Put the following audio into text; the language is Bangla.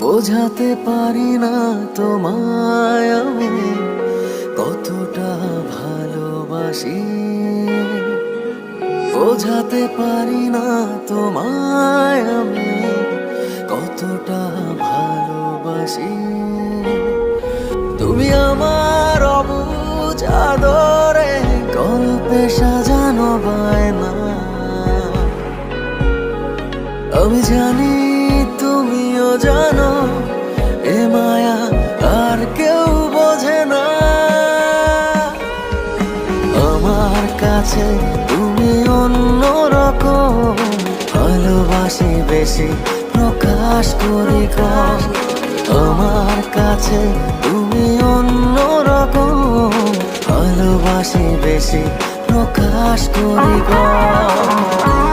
বোঝাতে পারি না তোমায় আমি, কতটা ভালোবাসি। বোঝাতে পারি না তোমায় আমি, কতটা ভালোবাসি। তুমি আমার অবুঝ আদরে গল্পে সাজানো বায়না। আমি জানি তুমিও জানো কাছে তুমি অন্য রকম। ভালোবাসি বেশি, প্রকাশ করে কম আমার কাছে তুমি অন্য রকম। ভালোবাসি বেশি, প্রকাশ করে কম